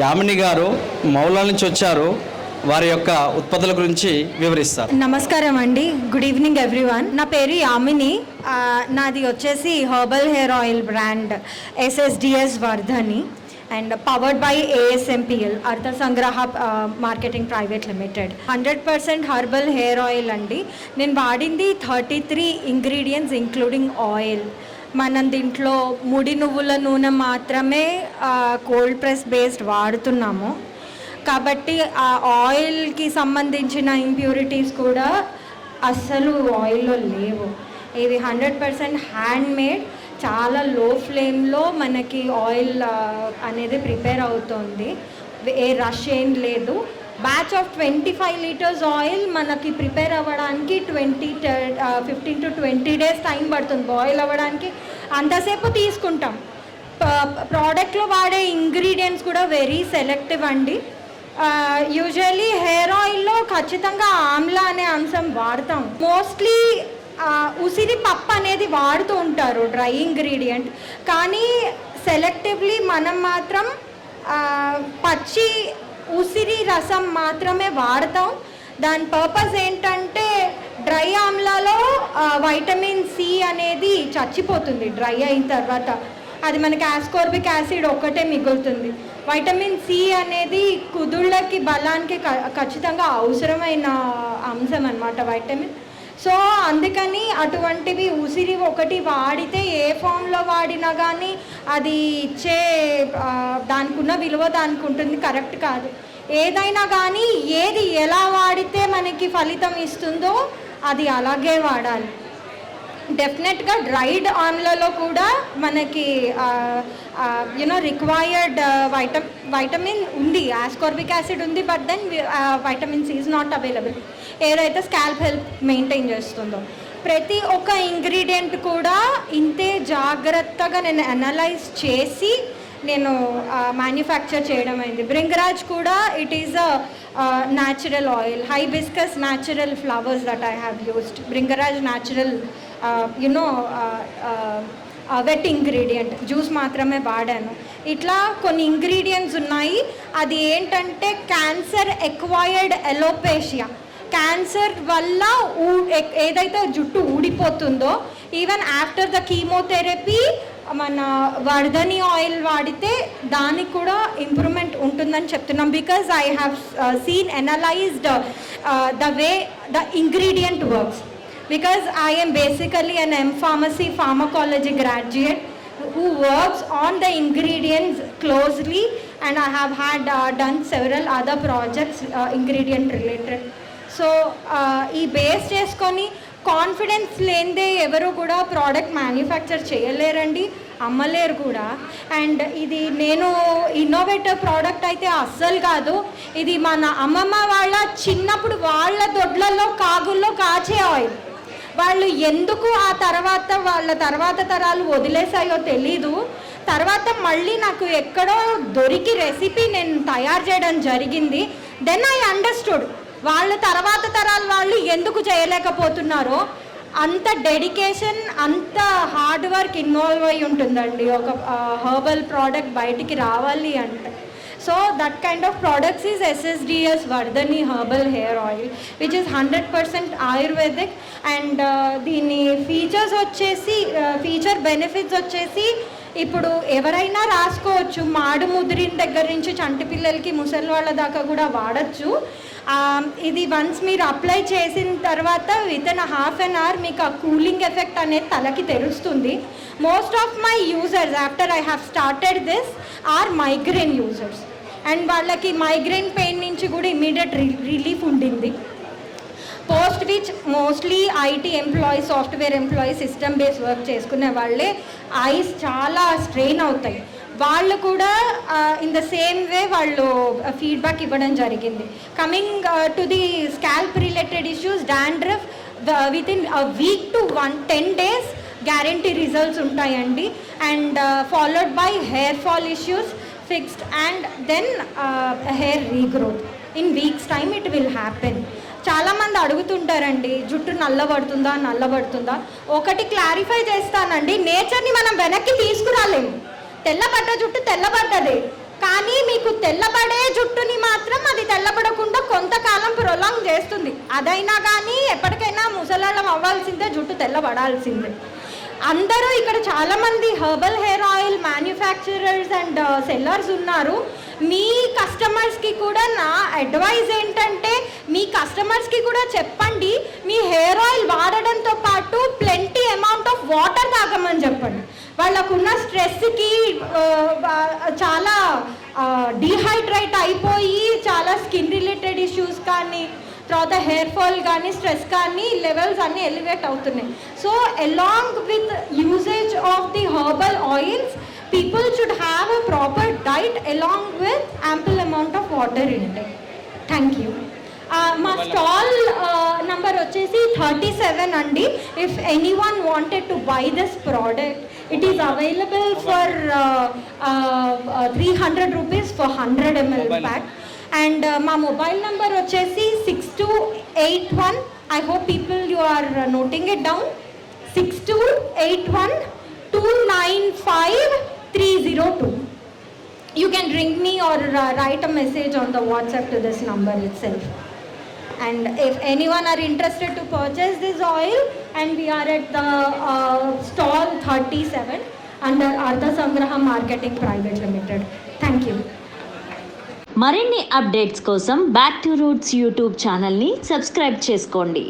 యామిని గారు మౌలాల నుంచి వచ్చారు. వారి యొక్క ఉత్పత్తుల గురించి వివరిస్తారు. నమస్కారం అండి. Good evening everyone. నా పేరు యామిని. నాది వచ్చేసి herbal hair oil brand SSDS Vardhani and powered by ASMPL Artha Sangraha marketing private limited. Hundred percent herbal hair oil అండి. నేను వాడింది thirty three ingredients including oil. మనం దీంట్లో ముడి నువ్వుల నూనె మాత్రమే కోల్డ్ ప్రెస్ బేస్డ్ వాడుతున్నాము. కాబట్టి ఆ ఆయిల్కి సంబంధించిన ఇంప్యూరిటీస్ కూడా అస్సలు ఆయిల్లో లేవు. ఇది హండ్రెడ్ పర్సెంట్ హ్యాండ్ మేడ్ చాలా లో ఫ్లేమ్లో మనకి ఆయిల్ అనేది ప్రిపేర్ అవుతుంది. ఏ రష్ ఏం లేదు. Batch of twenty five litres oil మనకి ప్రిపేర్ అవ్వడానికి twenty fifteen to twenty days time పడుతుంది. బాయిల్ అవ్వడానికి అంతసేపు తీసుకుంటాం. ప్రోడక్ట్లో వాడే ఇంగ్రీడియంట్స్ కూడా వెరీ సెలెక్టివ్ అండి. యూజువల్లీ హెయిర్ ఆయిల్లో ఖచ్చితంగా ఆమ్లా అనే అంశం వాడతాం. మోస్ట్లీ ఉసిరి పప్పు అనేది వాడుతూ ఉంటారు డ్రై ఇంగ్రీడియంట్ కానీ సెలెక్టివ్లీ మనం మాత్రం పచ్చి ఉసిరి రసం మాత్రమే వాడతాం. దాని పర్పస్ ఏంటంటే డ్రై ఆమ్లాలో వైటమిన్ సి అనేది చచ్చిపోతుంది డ్రై అయిన తర్వాత. అది మనకి ఆస్కోర్బిక్ యాసిడ్ ఒక్కటే మిగులుతుంది. వైటమిన్ సి అనేది కుదుళ్ళకి బలానికి క- ఖచ్చితంగా అవసరమైన అంశం అన్నమాట వైటమిన్. సో అందుకని అటువంటివి ఉసిరి ఒకటి వాడితే ఏ ఫామ్లో వాడినా కానీ అది ఇచ్చే దానికున్న దానికి ఉన్న విలువ దానికి ఉంటుంది కరెక్ట్ కాదు. ఏదైనా కానీ ఏది ఎలా వాడితే మనకి ఫలితం ఇస్తుందో అది అలాగే వాడాలి. డెఫినెట్గా డ్రైడ్ ఆమ్లలో కూడా మనకి యునో రిక్వైర్డ్ వైటమ్ వైటమిన్ ఉంది. ఆస్కార్బిక్ యాసిడ్ ఉంది but then vitamin C is not available ఏదైతే స్కాల్ప్ హెల్త్ మెయింటైన్ చేస్తుందో. ప్రతి ఒక్క ఇంగ్రీడియంట్ కూడా ఇంతే జాగ్రత్తగా నేను అనలైజ్ చేసి నేను మ్యానుఫ్యాక్చర్ చేయడం అయింది. బ్రింగరాజ్ కూడా it is a natural oil hibiscus natural flowers that I have used bhringraj natural you know wet ingredient juice మాత్రమే వాడాను. ఇట్లా కొన్ని ఇంగ్రీడియంట్స్ ఉన్నాయి. అది ఏంటంటే క్యాన్సర్ ఎక్వైర్డ్ ఎలోపేషియా క్యాన్సర్ వల్ల ఊ ఏదైతే జుట్టు ఊడిపోతుందో ఈవెన్ ఆఫ్టర్ ద కీమోథెరపీ మన వర్ధని ఆయిల్ వాడితే దానికి కూడా ఇంప్రూవ్మెంట్ ఉంటుందని చెప్తున్నాం. Because I have seen analysed the way the ingredient works because I'm basically an M pharmacy pharmacology graduate who works on the ingredients closely and I have had done several other projects ingredient related so ఈ base చేసుకొని confidence లేనిదే ఎవరు కూడా product manufacture చేయలేరండి అమ్మలేరు కూడా. And ఇది నేను innovative product అయితే అస్సలు కాదు. ఇది మన అమ్మమ్మ వాళ్ళ చిన్నప్పుడు వాళ్ళ దొడ్లలో కాగుల్లో కాచే ఆయిల్ వాళ్ళు ఎందుకు ఆ తర్వాత వాళ్ళ తర్వాత తరాలు వదిలేసాయో తెలీదు. తర్వాత మళ్ళీ నాకు ఎక్కడో దొరికి రెసిపీ నేను తయారు చేయడం జరిగింది. దెన్ ఐ అండర్స్టూడ్ వాళ్ళ తర్వాత తరాలు వాళ్ళు ఎందుకు చేయలేకపోతున్నారో. అంత డెడికేషన్ అంత హార్డ్ వర్క్ ఇన్వాల్వ్ అయి ఉంటుందండి. ఒక హర్బల్ ప్రోడక్ట్ బయటికి రావాలి అంటే. So that kind of products is SSDS Vardhani herbal hair oil which is hundred percent ayurvedic and దీని ఫీచర్స్ వచ్చేసి uh, ఫీచర్ బెనిఫిట్స్ వచ్చేసి ఇప్పుడు ఎవరైనా రాసుకోవచ్చు. మాడు ముదిరిన దగ్గర నుంచి చంటిపిల్లలకి ముసలి వాళ్ళ దాకా కూడా వాడచ్చు. ఇది వన్స్ మీరు అప్లై చేసిన తర్వాత within half an hour మీకు ఆ కూలింగ్ ఎఫెక్ట్ అనేది తలకి తెలుస్తుంది most of my users after I have started this are migraine users and వాళ్ళకి మైగ్రేన్ పెయిన్ నుంచి కూడా ఇమీడియట్ రిలీఫ్ ఉండింది. Post which mostly IT employee software employee system base work చేసుకునే వాళ్ళే ఐస్ చాలా స్ట్రెయిన్ అవుతాయి. వాళ్ళు కూడా ఇన్ ద సేమ్ వే వాళ్ళు ఫీడ్బ్యాక్ ఇవ్వడం జరిగింది. Coming to the scalp related issues dandruff within week to one ten days guarantee results ఉంటాయండి. And followed by hair fall issues fixed and then hair regrowth in weeks time it will happen చాలామంది అడుగుతుంటారండి జుట్టు నల్లబడుతుందా నల్లబడుతుందా ఒకటి clarify చేస్తానండి నేచర్ని మనం వెనక్కి తీసుకురాలేము. తెల్లబడ్డ జుట్టు తెల్లబడ్డదే కానీ మీకు తెల్లబడే జుట్టుని మాత్రం అది తెల్లబడకుండా కొంతకాలం ప్రొలాంగ్ చేస్తుంది. అదైనా కానీ ఎప్పటికైనా ముసలాళ్ళం అవ్వాల్సిందే జుట్టు తెల్లబడాల్సిందే. అందరూ ఇక్కడ చాలామంది herbal hair oil manufacturers and sellers ఉన్నారు. మీ కస్టమర్స్కి కూడా నా అడ్వైజ్ ఏంటంటే మీ కస్టమర్స్కి కూడా చెప్పండి మీ హెయిర్ ఆయిల్ వాడడంతో పాటు ప్లెంటీ అమౌంట్ ఆఫ్ వాటర్ తాగమని చెప్పండి. వాళ్ళకున్న స్ట్రెస్కి చాలా డీహైడ్రేట్ అయిపోయి చాలా స్కిన్ రిలేటెడ్ ఇష్యూస్ కానీ తర్వాత హెయిర్ ఫాల్ కానీ స్ట్రెస్ కానీ లెవెల్స్ అన్నీ ఎలివేట్ అవుతున్నాయి. So along with usage of the herbal oils people should have a proper diet along with ample amount of water intake thank you మా stall number వచ్చేసి thirty seven అండి. If any one wanted to buy this product it is available for three hundred rupees for hundred ML Mobile pack and మా mobile number వచ్చేసి six two eight one I hope people you are noting it down six two eight one two nine five three zero two you can ring me or uh, write a message on the whatsapp to this number itself and if anyone are interested to purchase this oil and we are at the uh, stall 37 under ardha sangraha marketing private limited thank you మరిన్ని updates కోసం back to roots YouTube ఛానల్ని subscribe చేసుకోండి